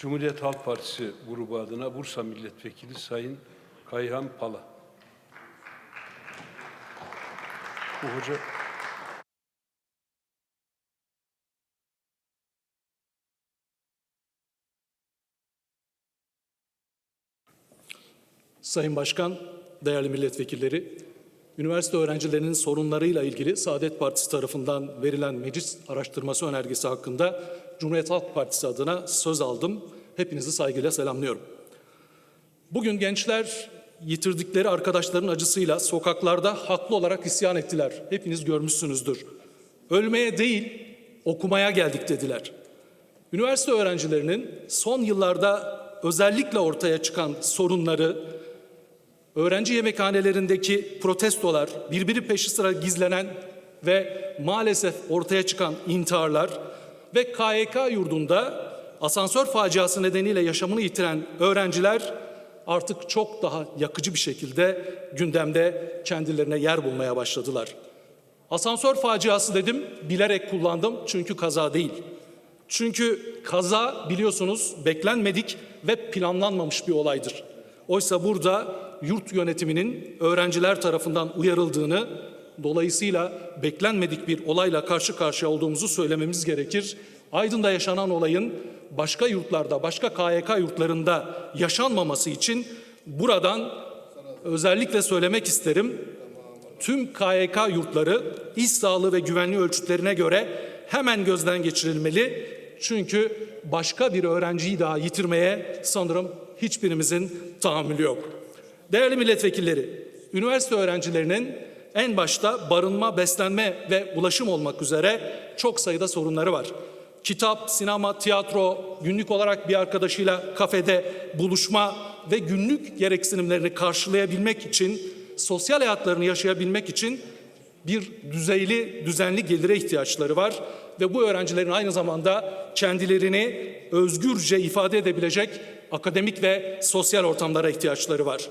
Cumhuriyet Halk Partisi grubu adına Bursa Milletvekili Sayın Kayhan Pala. Bu hoca Sayın Başkan, değerli milletvekilleri, üniversite öğrencilerinin sorunlarıyla ilgili Saadet Partisi tarafından verilen meclis araştırması önergesi hakkında Cumhuriyet Halk Partisi adına söz aldım. Hepinizi saygıyla selamlıyorum. Bugün gençler yitirdikleri arkadaşların acısıyla sokaklarda haklı olarak isyan ettiler. Hepiniz görmüşsünüzdür. Ölmeye değil, okumaya geldik dediler. Üniversite öğrencilerinin son yıllarda özellikle ortaya çıkan sorunları, öğrenci yemekhanelerindeki protestolar, birbiri peşi sıra gizlenen ve maalesef ortaya çıkan intiharlar ve KYK yurdunda asansör faciası nedeniyle yaşamını yitiren öğrenciler artık çok daha yakıcı bir şekilde gündemde kendilerine yer bulmaya başladılar. Asansör faciası dedim, bilerek kullandım çünkü kaza değil. Çünkü kaza biliyorsunuz beklenmedik ve planlanmamış bir olaydır. Oysa burada yurt yönetiminin öğrenciler tarafından uyarıldığını, dolayısıyla beklenmedik bir olayla karşı karşıya olduğumuzu söylememiz gerekir. Aydın'da yaşanan olayın başka yurtlarda, başka KYK yurtlarında yaşanmaması için buradan özellikle söylemek isterim tüm KYK yurtları iş sağlığı ve güvenliği ölçütlerine göre hemen gözden geçirilmeli. Çünkü başka bir öğrenciyi daha yitirmeye sanırım hiçbirimizin tahammülü yok. Değerli milletvekilleri, üniversite öğrencilerinin en başta barınma, beslenme ve ulaşım olmak üzere çok sayıda sorunları var. Kitap, sinema, tiyatro, günlük olarak bir arkadaşıyla kafede buluşma ve günlük gereksinimlerini karşılayabilmek için sosyal hayatlarını yaşayabilmek için bir düzeyli, düzenli gelire ihtiyaçları var ve bu öğrencilerin aynı zamanda kendilerini özgürce ifade edebilecek akademik ve sosyal ortamlara ihtiyaçları var.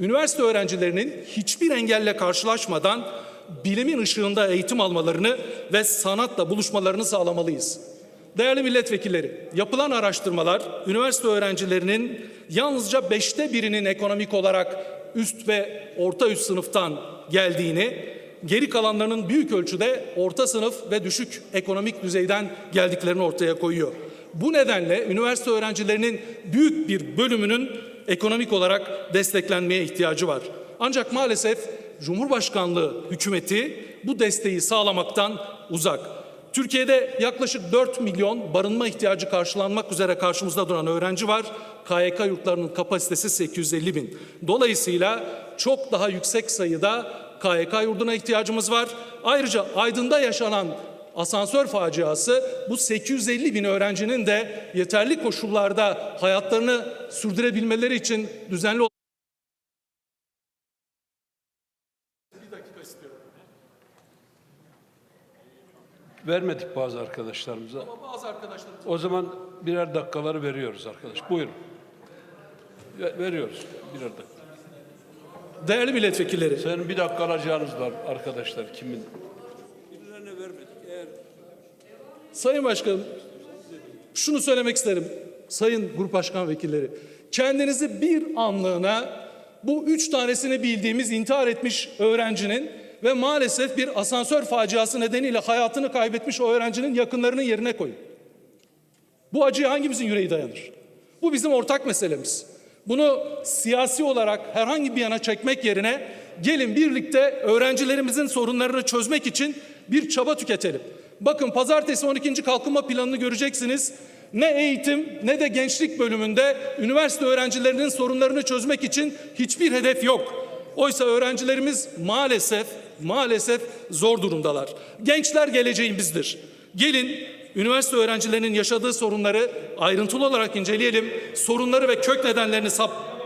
Üniversite öğrencilerinin hiçbir engelle karşılaşmadan bilimin ışığında eğitim almalarını ve sanatla buluşmalarını sağlamalıyız. Değerli milletvekilleri, yapılan araştırmalar üniversite öğrencilerinin yalnızca beşte birinin ekonomik olarak üst ve orta üst sınıftan geldiğini, geri kalanlarının büyük ölçüde orta sınıf ve düşük ekonomik düzeyden geldiklerini ortaya koyuyor. Bu nedenle üniversite öğrencilerinin büyük bir bölümünün ekonomik olarak desteklenmeye ihtiyacı var. Ancak maalesef Cumhurbaşkanlığı hükümeti bu desteği sağlamaktan uzak. Türkiye'de yaklaşık 4 milyon barınma ihtiyacı karşılanmak üzere karşımızda duran öğrenci var. KYK yurtlarının kapasitesi 850 bin. Dolayısıyla çok daha yüksek sayıda KYK yurduna ihtiyacımız var. Ayrıca Aydın'da yaşanan asansör faciası bu 850 bin öğrencinin de yeterli koşullarda hayatlarını sürdürebilmeleri için düzenli vermedik bazı arkadaşlarımıza. bazı arkadaşlarımız O zaman birer dakikaları veriyoruz arkadaş. Buyurun. Ve- Veriyoruz birer dakika. Değerli milletvekilleri, Senin bir dakika alacağınız var arkadaşlar kimin? Sayın Başkanım, şunu söylemek isterim. Sayın Grup Başkan Vekilleri, kendinizi bir anlığına bu üç tanesini bildiğimiz intihar etmiş öğrencinin ve maalesef bir asansör faciası nedeniyle hayatını kaybetmiş o öğrencinin yakınlarının yerine koyun. Bu acıya hangimizin yüreği dayanır? Bu bizim ortak meselemiz. Bunu siyasi olarak herhangi bir yana çekmek yerine gelin birlikte öğrencilerimizin sorunlarını çözmek için bir çaba tüketelim. Bakın pazartesi 12. kalkınma planını göreceksiniz. Ne eğitim ne de gençlik bölümünde üniversite öğrencilerinin sorunlarını çözmek için hiçbir hedef yok. Oysa öğrencilerimiz maalesef maalesef zor durumdalar. Gençler geleceğimizdir. Gelin üniversite öğrencilerinin yaşadığı sorunları ayrıntılı olarak inceleyelim. Sorunları ve kök nedenlerini sap